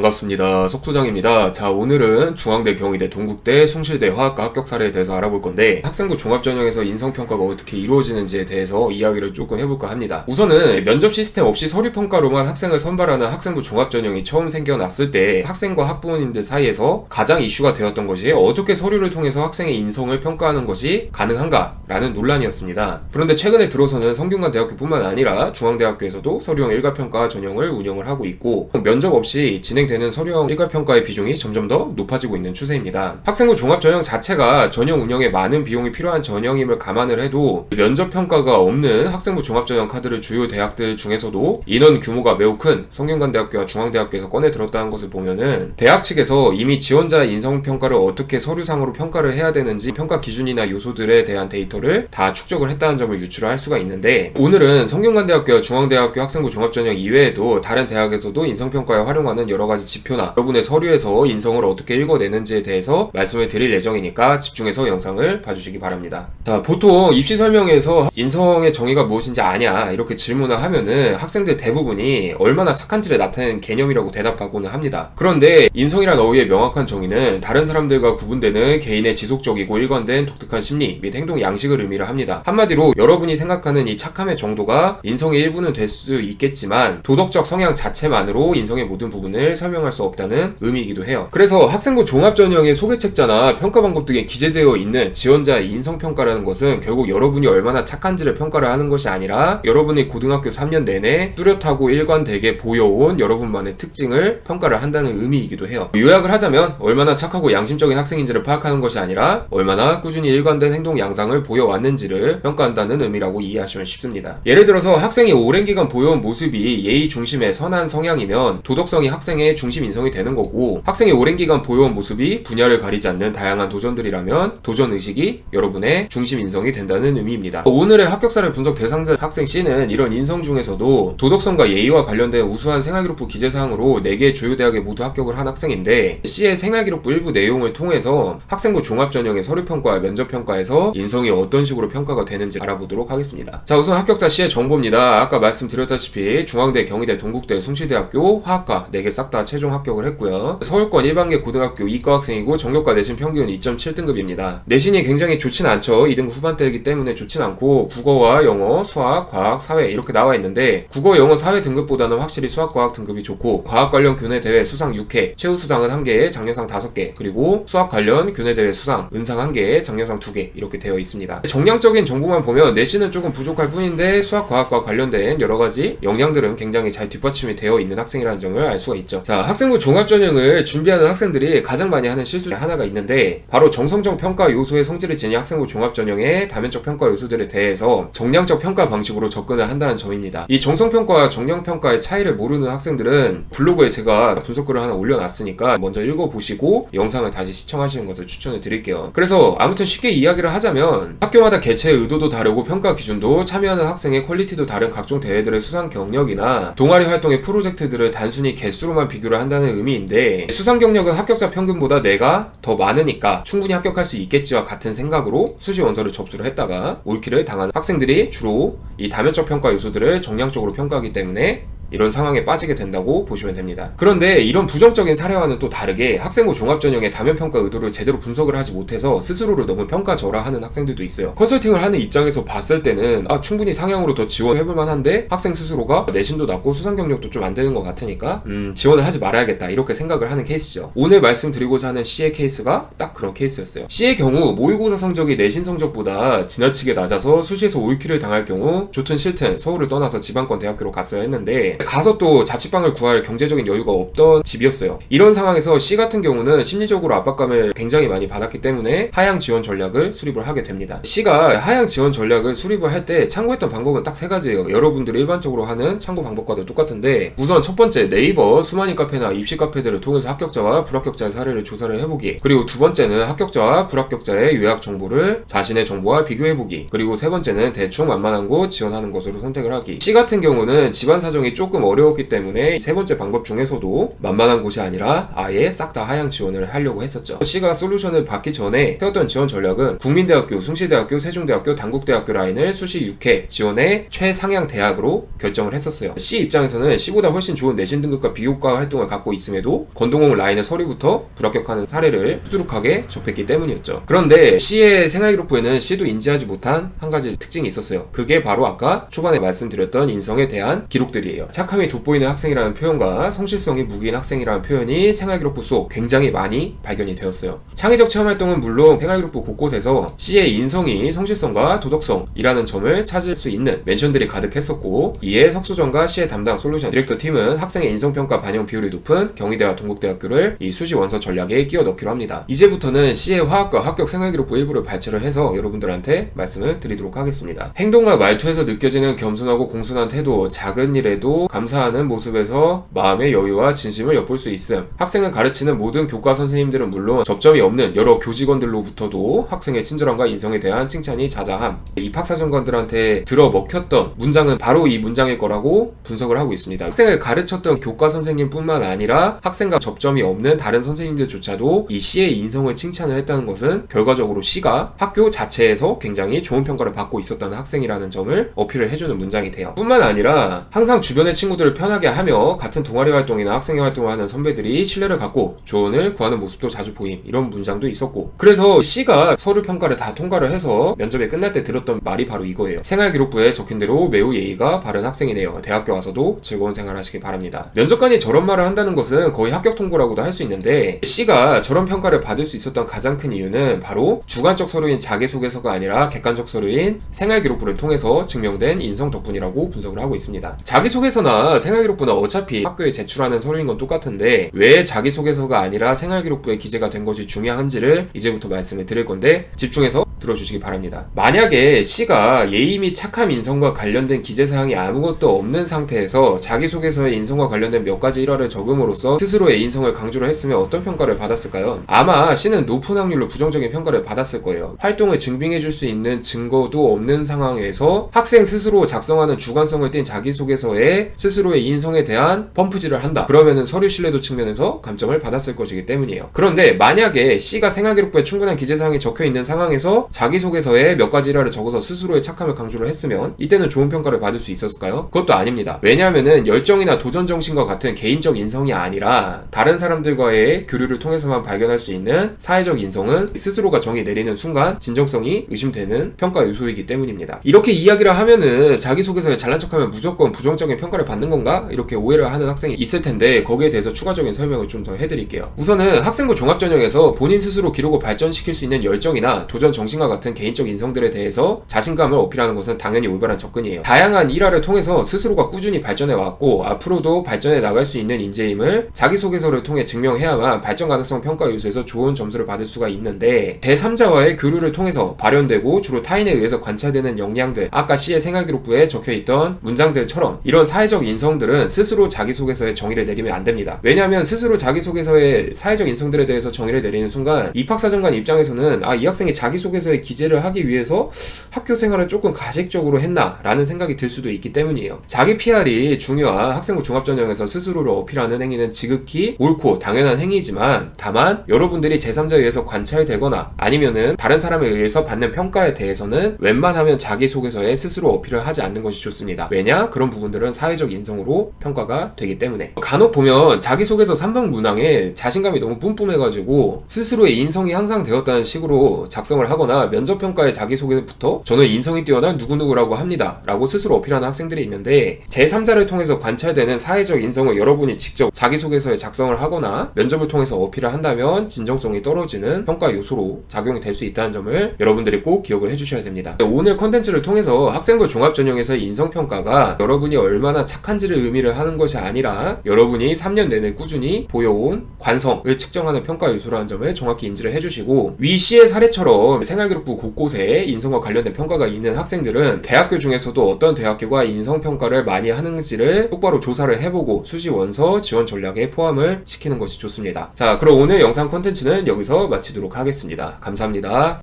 반갑습니다. 석소장입니다. 자, 오늘은 중앙대, 경희대, 동국대, 숭실대 화학과 합격 사례에 대해서 알아볼 건데 학생부 종합전형에서 인성평가가 어떻게 이루어지는지에 대해서 이야기를 조금 해볼까 합니다. 우선은 면접 시스템 없이 서류평가로만 학생을 선발하는 학생부 종합전형이 처음 생겨났을 때 학생과 학부모님들 사이에서 가장 이슈가 되었던 것이 어떻게 서류를 통해서 학생의 인성을 평가하는 것이 가능한가라는 논란이었습니다. 그런데 최근에 들어서는 성균관대학교뿐만 아니라 중앙대학교에서도 서류형 일괄평가 전형을 운영을 하고 있고 면접 없이 진행 되는 서류형 일괄평가의 비중이 점점 더 높아지고 있는 추세입니다. 학생부 종합전형 자체가 전형 운영에 많은 비용이 필요한 전형임을 감안을 해도 면접 평가가 없는 학생부 종합전형 카드를 주요 대학들 중에서도 인원 규모가 매우 큰 성균관대학교와 중앙대학교에서 꺼내 들었다는 것을 보면은 대학 측에서 이미 지원자 인성 평가를 어떻게 서류상으로 평가를 해야 되는지 평가 기준이나 요소들에 대한 데이터를 다 축적을 했다는 점을 유출할 수가 있는데 오늘은 성균관대학교와 중앙대학교 학생부 종합전형 이외에도 다른 대학에서도 인성평가에 활용하는 여러 가지 지표나 여러분의 서류에서 인성을 어떻게 읽어내는지에 대해서 말씀을 드릴 예정이니까 집중해서 영상을 봐주시기 바랍니다. 자, 보통 입시 설명에서 인성의 정의가 무엇인지 아냐 이렇게 질문을 하면은 학생들 대부분이 얼마나 착한지를 나타내는 개념이라고 대답하고는 합니다. 그런데 인성이란 어휘의 명확한 정의는 다른 사람들과 구분되는 개인의 지속적이고 일관된 독특한 심리 및 행동 양식을 의미를 합니다. 한마디로 여러분이 생각하는 이 착함의 정도가 인성의 일부는 될 수 있겠지만 도덕적 성향 자체만으로 인성의 모든 부분을 설명 할 수 없다는 의미이기도 해요. 그래서 학생부 종합전형의 소개책자나 평가 방법 등에 기재되어 있는 지원자의 인성평가라는 것은 결국 여러분이 얼마나 착한지를 평가를 하는 것이 아니라 여러분이 고등학교 3년 내내 뚜렷하고 일관되게 보여온 여러분만의 특징을 평가를 한다는 의미이기도 해요. 요약을 하자면 얼마나 착하고 양심적인 학생인지를 파악하는 것이 아니라 얼마나 꾸준히 일관된 행동 양상을 보여왔는지를 평가한다는 의미라고 이해하시면 쉽습니다. 예를 들어서 학생이 오랜 기간 보여온 모습이 예의 중심의 선한 성향이면 도덕성이 학생의 중심 인성이 되는 거고 학생이 오랜 기간 보여온 모습이 분야를 가리지 않는 다양한 도전들이라면 도전 의식이 여러분의 중심 인성이 된다는 의미입니다. 오늘의 합격사를 분석 대상자 학생 C는 이런 인성 중에서도 도덕성과 예의와 관련된 우수한 생활기록부 기재사항으로 4개 주요 대학에 모두 합격을 한 학생인데 C의 생활기록부 일부 내용을 통해서 학생부 종합전형의 서류평가와 면접평가에서 인성이 어떤 식으로 평가가 되는지 알아보도록 하겠습니다. 자 우선 합격자 C의 정보입니다. 아까 말씀드렸다시피 중앙대, 경희대, 동국대, 숭실대학교 화학과 4개 싹다 최종 합격을 했고요. 서울권 일반계 고등학교 이과 학생이고 정교과 내신 평균 2.7등급입니다. 내신이 굉장히 좋진 않죠. 2등급 후반대이기 때문에 좋진 않고 국어와 영어, 수학, 과학, 사회 이렇게 나와 있는데 국어, 영어, 사회 등급보다는 확실히 수학, 과학 등급이 좋고 과학 관련 교내 대회 수상 6회, 최우 수상은 1개, 장려상 5개, 그리고 수학 관련 교내 대회 수상, 은상 1개, 장려상 2개 이렇게 되어 있습니다. 정량적인 정보만 보면 내신은 조금 부족할 뿐인데 수학, 과학과 관련된 여러 가지 역량들은 굉장히 잘 뒷받침이 되어 있는 학생이라는 점을 알 수가 있죠. 자, 학생부 종합전형을 준비하는 학생들이 가장 많이 하는 실수 하나가 있는데 바로 정성적 평가 요소의 성질을 지닌 학생부 종합전형의 다면적 평가 요소들에 대해서 정량적 평가 방식으로 접근을 한다는 점입니다. 이 정성평가와 정량평가의 차이를 모르는 학생들은 블로그에 제가 분석글을 하나 올려놨으니까 먼저 읽어보시고 영상을 다시 시청하시는 것을 추천을 드릴게요. 그래서 아무튼 쉽게 이야기를 하자면 학교마다 개최 의도도 다르고 평가 기준도 참여하는 학생의 퀄리티도 다른 각종 대회들의 수상 경력이나 동아리 활동의 프로젝트들을 단순히 개수로만 비교 를 한다는 의미인데 수상 경력은 합격자 평균보다 내가 더 많으니까 충분히 합격할 수 있겠지와 같은 생각으로 수시 원서를 접수를 했다가 올킬을 당하는 학생들이 주로 이 다면적 평가 요소들을 정량적으로 평가하기 때문에 이런 상황에 빠지게 된다고 보시면 됩니다. 그런데 이런 부정적인 사례와는 또 다르게 학생부 종합전형의 다면평가 의도를 제대로 분석을 하지 못해서 스스로를 너무 평가절하하는 학생들도 있어요. 컨설팅을 하는 입장에서 봤을 때는 아 충분히 상향으로 더 지원해볼 만한데 학생 스스로가 내신도 낮고 수상 경력도 좀 안 되는 것 같으니까 음 지원을 하지 말아야겠다 이렇게 생각을 하는 케이스죠. 오늘 말씀드리고자 하는 C의 케이스가 딱 그런 케이스였어요. C의 경우 모의고사 성적이 내신 성적보다 지나치게 낮아서 수시에서 올킬을 당할 경우 좋든 싫든 서울을 떠나서 지방권 대학교로 갔어야 했는데 가서 또 자취방을 구할 경제적인 여유가 없던 집이었어요. 이런 상황에서 C 같은 경우는 심리적으로 압박감을 굉장히 많이 받았기 때문에 하향 지원 전략을 수립을 하게 됩니다. C가 하향 지원 전략을 수립을 할 때 참고했던 방법은 딱 세 가지예요. 여러분들이 일반적으로 하는 참고 방법과도 똑같은데 우선 첫 번째 네이버 수만이 카페나 입시 카페들을 통해서 합격자와 불합격자의 사례를 조사를 해보기 그리고 두 번째는 합격자와 불합격자의 요약 정보를 자신의 정보와 비교해보기 그리고 세 번째는 대충 만만한 곳 지원하는 것으로 선택을 하기 C 같은 경우는 집안 사정이 조금 조금 어려웠기 때문에 세 번째 방법 중에서도 만만한 곳이 아니라 아예 싹 다 하향 지원을 하려고 했었죠. C가 솔루션을 받기 전에 세웠던 지원 전략은 국민대학교, 숭실대학교, 세종대학교, 당국대학교 라인을 수시 6회 지원의 최상향 대학으로 결정을 했었어요. C 입장에서는 C보다 훨씬 좋은 내신 등급과 비교과 활동을 갖고 있음에도 건동공 라인의 서류부터 불합격하는 사례를 수두룩하게 접했기 때문이었죠. 그런데 C의 생활기록부에는 C도 인지하지 못한 한 가지 특징이 있었어요. 그게 바로 아까 초반에 말씀드렸던 인성에 대한 기록들이에요. 착함이 돋보이는 학생이라는 표현과 성실성이 무기인 학생이라는 표현이 생활기록부 속 굉장히 많이 발견이 되었어요. 창의적 체험 활동은 물론 생활기록부 곳곳에서 C의 인성이 성실성과 도덕성이라는 점을 찾을 수 있는 멘션들이 가득했었고 이에 석소전과 C의 담당 솔루션 디렉터 팀은 학생의 인성평가 반영 비율이 높은 경희대와 동국대학교를 이 수시 원서 전략에 끼워 넣기로 합니다. 이제부터는 C의 화학과 합격 생활기록부 일부를 발췌를 해서 여러분들한테 말씀을 드리도록 하겠습니다. 행동과 말투에서 느껴지는 겸손하고 공손한 태도, 작은 일에도 감사하는 모습에서 마음의 여유와 진심을 엿볼 수 있음. 학생을 가르치는 모든 교과 선생님들은 물론 접점이 없는 여러 교직원들로부터도 학생의 친절함과 인성에 대한 칭찬이 자자함. 입학사정관들한테 들어 먹혔던 문장은 바로 이 문장일 거라고 분석을 하고 있습니다. 학생을 가르쳤던 교과 선생님뿐만 아니라 학생과 접점이 없는 다른 선생님들조차도 이 C의 인성을 칭찬을 했다는 것은 결과적으로 C가 학교 자체에서 굉장히 좋은 평가를 받고 있었다는 학생이라는 점을 어필을 해주는 문장이 돼요. 뿐만 아니라 항상 주변의 친구들을 편하게 하며 같은 동아리 활동이나 학생회 활동을 하는 선배들이 신뢰를 갖고 조언을 구하는 모습도 자주 보임. 이런 문장도 있었고. 그래서 C가 서류 평가를 다 통과를 해서 면접에 끝날 때 들었던 말이 바로 이거예요. 생활기록부에 적힌 대로 매우 예의가 바른 학생이네요. 대학교 와서도 즐거운 생활 하시기 바랍니다. 면접관이 저런 말을 한다는 것은 거의 합격 통보라고도 할 수 있는데 C가 저런 평가를 받을 수 있었던 가장 큰 이유는 바로 주관적 서류인 자기소개서가 아니라 객관적 서류인 생활기록부를 통해서 증명된 인성 덕분이라고 분석을 하고 있습니다. 자기소개서 나 생활기록부나 어차피 학교에 제출하는 서류인 건 똑같은데 왜 자기소개서가 아니라 생활기록부에 기재가 된 것이 중요한지를 이제부터 말씀을 드릴 건데 집중해서 들어주시기 바랍니다. 만약에 C가 예의 및 착함 인성과 관련된 기재사항이 아무것도 없는 상태에서 자기소개서에 인성과 관련된 몇 가지 일화를 적음으로써 스스로의 인성을 강조를 했으면 어떤 평가를 받았을까요? 아마 C는 높은 확률로 부정적인 평가를 받았을 거예요. 활동을 증빙해줄 수 있는 증거도 없는 상황에서 학생 스스로 작성하는 주관성을 띈 자기소개서에 스스로의 인성에 대한 펌프질을 한다. 그러면은 서류 신뢰도 측면에서 감점을 받았을 것이기 때문이에요. 그런데 만약에 C가 생활기록부에 충분한 기재사항이 적혀 있는 상황에서 자기소개서에 몇 가지 일화를 적어서 스스로의 착함을 강조를 했으면 이때는 좋은 평가를 받을 수 있었을까요? 그것도 아닙니다. 왜냐하면은 열정이나 도전 정신과 같은 개인적 인성이 아니라 다른 사람들과의 교류를 통해서만 발견할 수 있는 사회적 인성은 스스로가 정의 내리는 순간 진정성이 의심되는 평가 요소이기 때문입니다. 이렇게 이야기를 하면은 자기소개서에 잘난 척하면 무조건 부정적인 평가를 받는 건가? 이렇게 오해를 하는 학생이 있을 텐데 거기에 대해서 추가적인 설명을 좀 더 해드릴게요. 우선은 학생부 종합전형에서 본인 스스로 기록을 발전시킬 수 있는 열정이나 도전 정신 과 같은 개인적 인성들에 대해서 자신감을 어필하는 것은 당연히 올바른 접근이에요. 다양한 일화를 통해서 스스로가 꾸준히 발전해 왔고 앞으로도 발전해 나갈 수 있는 인재임을 자기소개서를 통해 증명해야만 발전 가능성 평가 요소에서 좋은 점수를 받을 수가 있는데 제3자와의 교류를 통해서 발현되고 주로 타인에 의해서 관찰되는 역량들 아까 C의 생활기록부에 적혀있던 문장들처럼 이런 사회적 인성들은 스스로 자기소개서에 정의를 내리면 안 됩니다. 왜냐하면 스스로 자기소개서에 사회적 인성들에 대해서 정의를 내리는 순간 입학사정관 입장에서는 아 이 학생이 자기소개서 에 기재를 하기 위해서 학교 생활을 조금 가식적으로 했나라는 생각이 들 수도 있기 때문이에요. 자기 PR이 중요한 학생부 종합전형에서 스스로를 어필하는 행위는 지극히 옳고 당연한 행위지만 다만 여러분들이 제3자에 의해서 관찰되거나 아니면은 다른 사람에 의해서 받는 평가에 대해서는 웬만하면 자기소개서에 스스로 어필을 하지 않는 것이 좋습니다. 왜냐? 그런 부분들은 사회적 인성으로 평가가 되기 때문에 간혹 보면 자기소개서 3번 문항에 자신감이 너무 뿜뿜해가지고 스스로의 인성이 향상 되었다는 식으로 작성을 하거나 면접평가의 자기소개부터 저는 인성이 뛰어난 누구누구라고 합니다. 라고 스스로 어필하는 학생들이 있는데 제3자를 통해서 관찰되는 사회적 인성을 여러분이 직접 자기소개서에 작성을 하거나 면접을 통해서 어필을 한다면 진정성이 떨어지는 평가 요소로 작용이 될 수 있다는 점을 여러분들이 꼭 기억을 해주셔야 됩니다. 오늘 컨텐츠를 통해서 학생부 종합전형에서의 인성평가가 여러분이 얼마나 착한지를 의미를 하는 것이 아니라 여러분이 3년 내내 꾸준히 보여온 관성을 측정하는 평가 요소라는 점을 정확히 인지를 해주시고 위 C의 사례처럼 생활 기록부 곳곳에 인성과 관련된 평가가 있는 학생들은 대학교 중에서도 어떤 대학교가 인성평가를 많이 하는지를 똑바로 조사를 해보고 수시 원서 지원 전략에 포함을 시키는 것이 좋습니다. 자, 그럼 오늘 영상 컨텐츠는 여기서 마치도록 하겠습니다. 감사합니다.